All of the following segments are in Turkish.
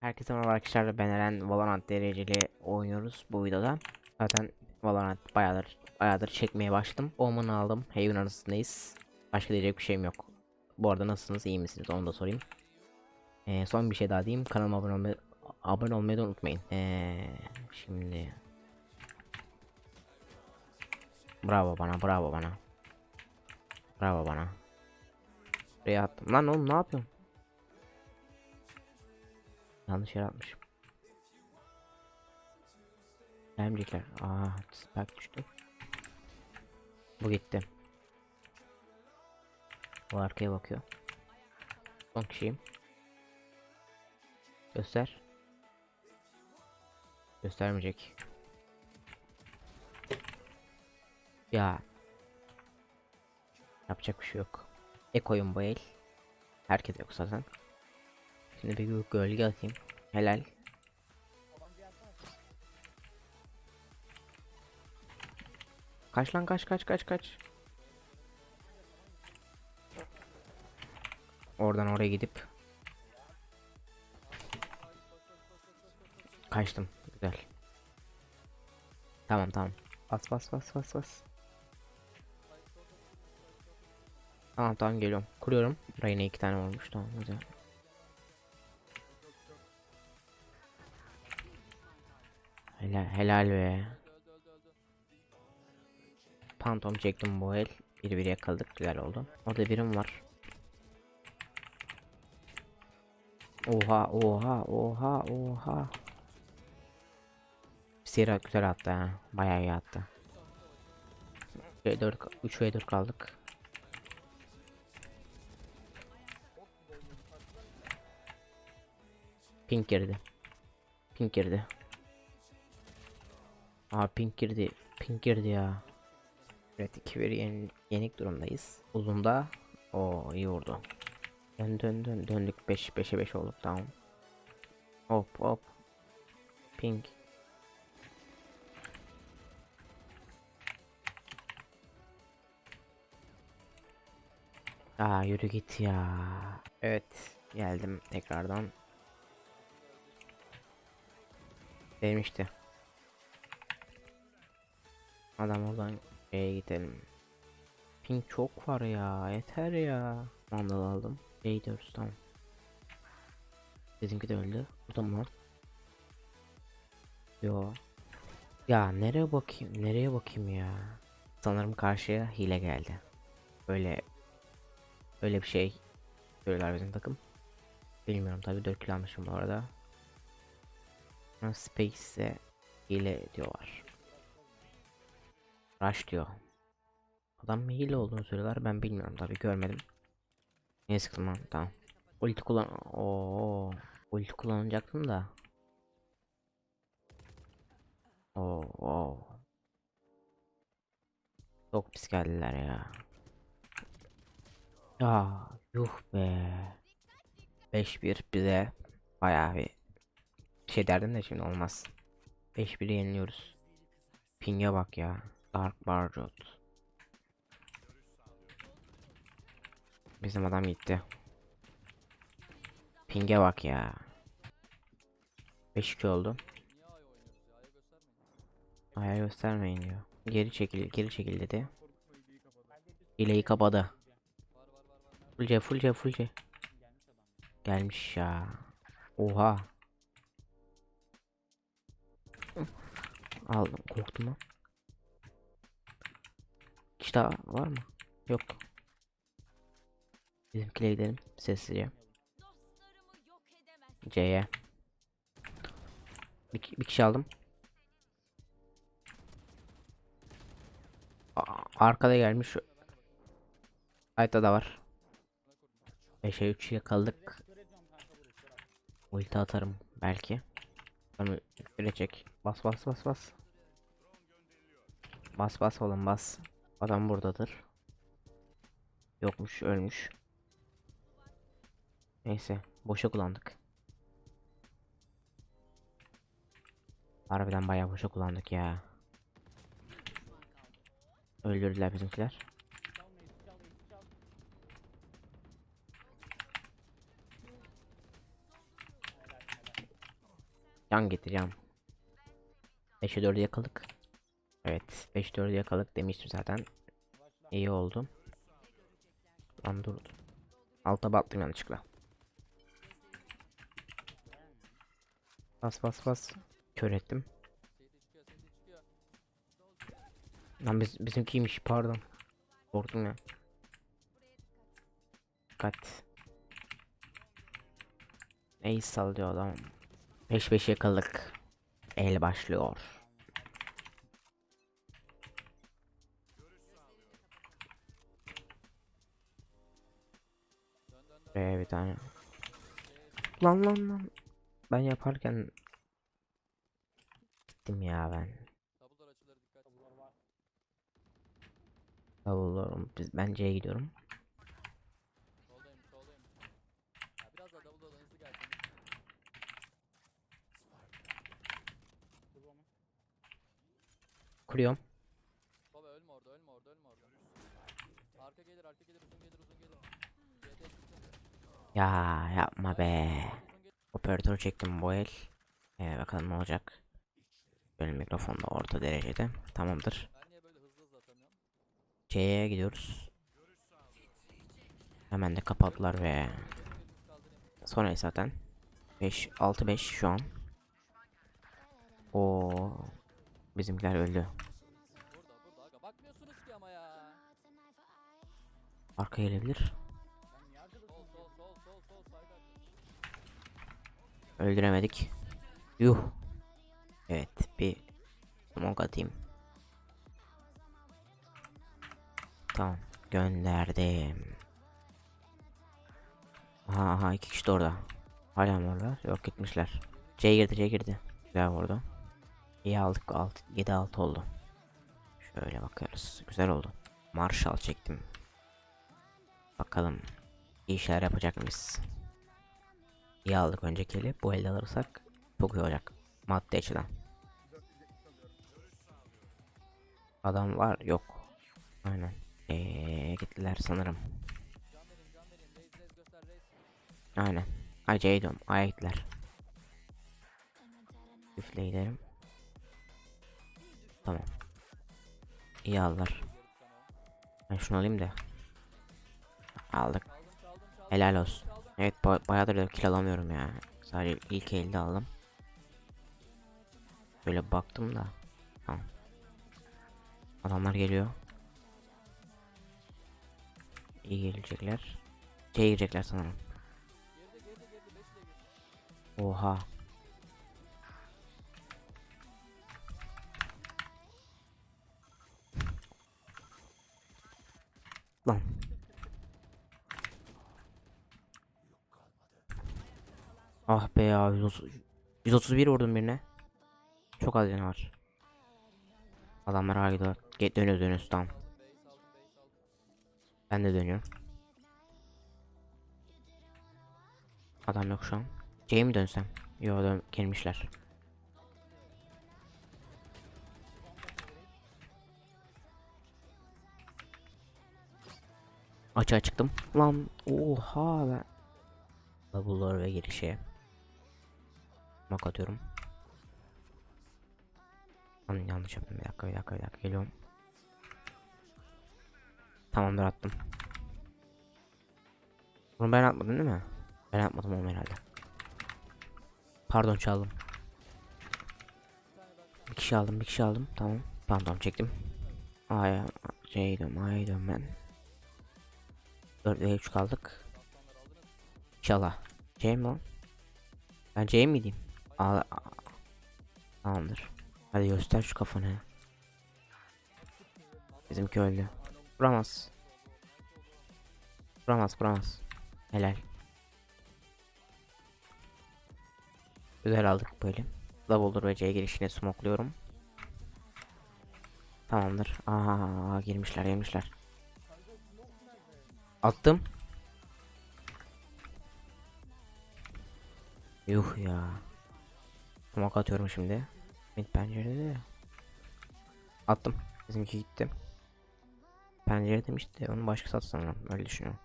Herkese merhaba arkadaşlar ben Eren Valorant dereceli oynuyoruz bu videoda. Zaten Valorant bayağıdır bayağıdır çekmeye başladım. Omen aldım. Haven arasındayız. Başka diyecek bir şeyim yok. Bu arada nasılsınız? iyi misiniz? Onu da sorayım. Ee, son bir şey daha diyeyim. Kanalıma abone olmayı, abone olmayı da unutmayın. Ee, şimdi Bravo bana, bravo bana. Bravo bana. Buraya attım. Lan oğlum ne yapıyorsun? Yanlış yere atmışım. Gelmeyecekler. Aa, spike düştü. Bu gitti. Bu arkaya bakıyor. Son kişiyim. Göster. Göstermeyecek. Ya. Yapacak bir şey yok. Ekoyum bu el. Herkes yok zaten. Şimdi bir gö- gölge atayım. Helal. Kaç lan kaç kaç kaç kaç. Oradan oraya gidip kaçtım. Güzel. Tamam tamam. Bas bas bas bas bas. Tamam tamam geliyorum. Kuruyorum. Rayna iki tane olmuş. Tamam güzel. Helal, helal be. Pantom çektim bu el. Bir bir yakaladık. Güzel oldu. Orada birim var. Oha oha oha oha. Sierra güzel attı ha. Bayağı iyi attı. 4 3 ve 4 kaldık. Pink girdi. Pink girdi. Aa pink girdi. Pink girdi ya. Evet 2-1 yen yenik durumdayız. Uzunda o iyi vurdu. Dön dön dön döndük 5 5'e 5 olduk tamam. Hop hop. Pink. Aa yürü git ya. Evet geldim tekrardan. Benim işte. Adam oradan B'ye gidelim. Ping çok var ya. Yeter ya. Mandal aldım. B'ye gidiyoruz tamam. Bizimki de öldü. Bu da mı? Yo. Ya nereye bakayım? Nereye bakayım ya? Sanırım karşıya hile geldi. Böyle öyle bir şey söyler bizim takım. Bilmiyorum tabii 4 kill almışım bu arada. Space'e hile diyorlar. Rush diyor. Adam hile olduğunu söylüyorlar ben bilmiyorum tabi görmedim. Neye sıktım lan tamam. Ulti kullan Oo, ulti kullanacaktım da. Oo, oo. Çok pis geldiler ya. Ya yuh be. 5-1 bize bayağı bir şey derdim de şimdi olmaz. 5-1'i yeniliyoruz. Ping'e bak ya. Dark Barjot. Bizim adam gitti. Ping'e bak ya. 5-2 oldu. Aya göstermeyin diyor. Geri çekil, geri çekil dedi. İleyi kapadı. Fulce, fulce, fulce. Gelmiş ya. Oha. Aldım, korktum lan. Kişi daha var mı? Yok. Bizimkile gidelim sessizce. C'ye. Bir, bir kişi aldım. Arkada gelmiş. Ayta da var. 5'e 3 yakaladık. Ulti atarım belki. Onu çek. Bas bas bas bas. Bas bas oğlum bas. Adam buradadır. Yokmuş ölmüş. Neyse boşa kullandık. Harbiden bayağı boşa kullandık ya. Öldürdüler bizimkiler. Can getireceğim. 5'e 4'ü yakaladık. Evet 5 4'ü yakaladık demiştim zaten. İyi oldu. Lan dur. Alta battım yanlışlıkla. Bas bas bas. Kör ettim. Lan biz, bizimkiymiş pardon. Korktum ya. Dikkat. Neyi sallıyor adam. 5 5 yakaladık. El başlıyor. Ee, bir tane. Lan lan lan. Ben yaparken gittim ya ben. Davullarım. Biz ben C'ye gidiyorum. Kuruyorum. Baba ölme orada ölme orada ölme orada. Arka gelir arka gelir uzun gelir uzun gelir. Ya yapma be. Operatör çektim bu el. Ee, bakalım ne olacak. Benim mikrofon da orta derecede. Tamamdır. Böyle? C'ye gidiyoruz. Hemen de kapadılar ve sonra zaten 5 6 5 şu an. O bizimkiler öldü. Arka gelebilir. Öldüremedik. Yuh. Evet bir smoke atayım. Tamam gönderdim. Aha aha iki kişi de orada. Hala mı orada? Yok gitmişler. C girdi C girdi. Güzel vurdu. İyi aldık 6 7 6 oldu. Şöyle bakıyoruz. Güzel oldu. Marshall çektim. Bakalım iyi işler yapacak mıyız? İyi aldık önceki eli. Bu elde alırsak çok iyi olacak. Madde açıdan. Adam var yok. Aynen. Eee gittiler sanırım. Aynen. Ay C'ye gidiyorum. A'ya gittiler. Üfle gidelim. Tamam. İyi aldılar. Ben şunu alayım da. Aldık. Helal olsun. Evet ba bayağıdır da kill alamıyorum ya. Sadece ilk elde aldım. Böyle baktım da. Tamam. Adamlar geliyor. İyi gelecekler. C'ye girecekler sanırım. Geride geride geride 5 ile gir. Oha. Lan. Ah be ya 130 131 vurdum birine. Çok az canı var. Adamlar hala gidiyor. Get dönüyor dönüyoruz tamam. Ben de dönüyorum. Adam yok şu an. C'ye mi dönsem? Yo dön gelmişler. Açığa çıktım. Lan oha ben. Double'lar ve girişe. Mak atıyorum. Lan yanlış yaptım bir dakika bir dakika bir dakika geliyorum. Tamamdır attım. Bunu ben atmadım değil mi? Ben atmadım onu herhalde. Pardon çaldım. Bir kişi aldım bir kişi aldım tamam. Pardon çektim. A'ya C'ye gidiyorum A'ya gidiyorum ben. 4 ve 3 kaldık. İnşallah. C mi o? Ben C mi diyeyim? A A- Tamamdır. Hadi göster şu kafanı. Bizimki öldü. Vuramaz. Vuramaz vuramaz. Helal. Güzel aldık böyle. Double'dur ve C girişine smokluyorum. Tamamdır. Aa girmişler girmişler. Attım. Yuh ya. Smoke atıyorum şimdi. Mid pencerede de. Attım. Bizimki gitti. Pencere demişti. Onu başkası attı sanırım. Öyle düşünüyorum.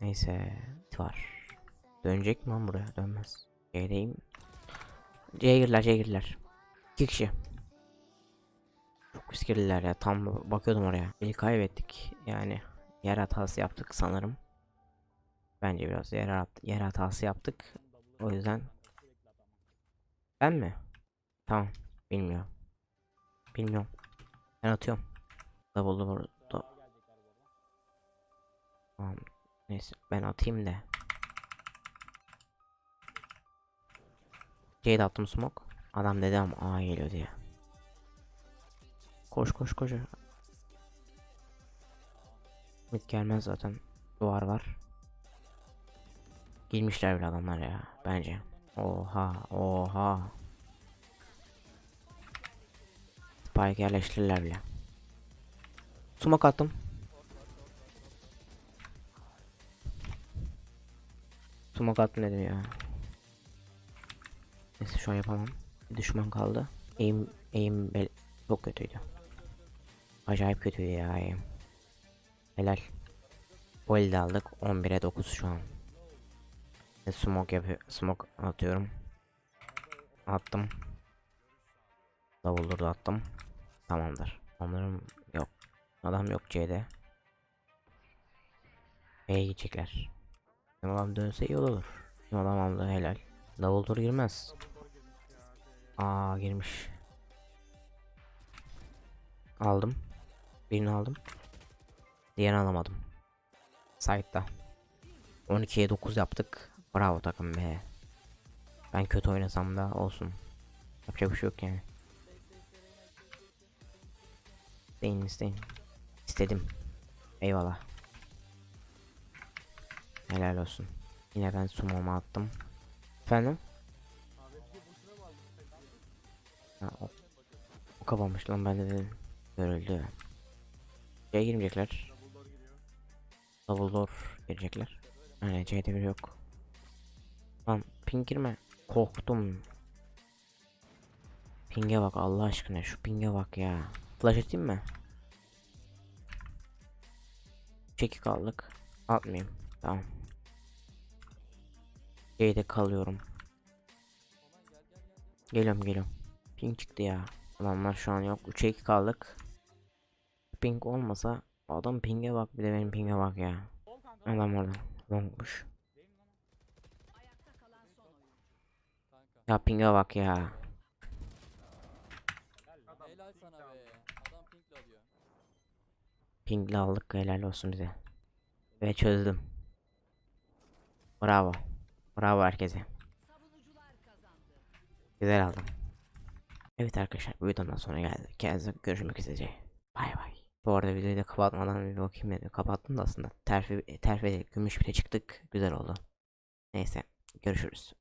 Neyse. Var. Dönecek mi lan buraya? Dönmez. Şeydeyim. C'ye girdiler girdiler. İki kişi. Çok riskliler ya tam bakıyordum oraya. İlk kaybettik yani. Yer hatası yaptık sanırım. Bence biraz yer, hat- yer hatası yaptık. O yüzden. Ben mi? Tamam. Bilmiyorum. Bilmiyorum. Ben atıyorum. Double'ı burada. Tamam. Neyse ben atayım da. C'ye de attım smoke. Adam dedi ama A geliyor diye. Koş koş koş. Mid gelmez zaten. Duvar var. Girmişler bile adamlar ya bence. Oha oha. Spike yerleştirirler bile. Smoke attım. Smoke attım dedim ya. Neyse şu an yapamam. Düşman kaldı. Aim, aim çok kötüydü. Acayip kötüydü ya aim. Helal. Bu elde aldık. 11'e 9 şu an. Ve smoke yapıyor. Smoke atıyorum. Attım. Davulları da attım. Tamamdır. Onların yok. Adam yok C'de. B'ye gidecekler. Bizim Adam dönse iyi olur. Bizim Adam aldı helal. Davul girmez. Aa girmiş. Aldım. Birini aldım. Diğerini alamadım. Side'da. 12'ye 9 yaptık. Bravo takım be. Ben kötü oynasam da olsun. Yapacak bir şey yok yani. İsteyin isteyin. İstedim. Eyvallah. Helal olsun. Yine ben sumomu attım. Efendim? Ha, o, o kapanmış lan ben de dedim. Görüldü. C'ye girmeyecekler. Double door girecekler. Aynen C'de bir yok. Lan ping girme. Korktum. Ping'e bak Allah aşkına şu ping'e bak ya. Flash atayım mı? Çeki kaldık. Atmayayım. Tamam. C'de kalıyorum. Geliyorum geliyorum. Ping çıktı ya. Adamlar şu an yok. 3'e 2 kaldık. Ping olmasa adam ping'e bak bir de benim ping'e bak ya. Adam orada. Longmuş. Ya ping'e bak ya. Helal sana be. Adam pinkle alıyor. Ping'le aldık helal olsun bize. Ve çözdüm. Bravo. Bravo herkese. Güzel aldım. Evet arkadaşlar bu videodan sonra geldik. Kendinize görüşmek üzere. Bay bay. Bu arada videoyu da kapatmadan bir bakayım dedim. Kapattım da aslında. Terfi, terfi gümüş bile çıktık. Güzel oldu. Neyse görüşürüz.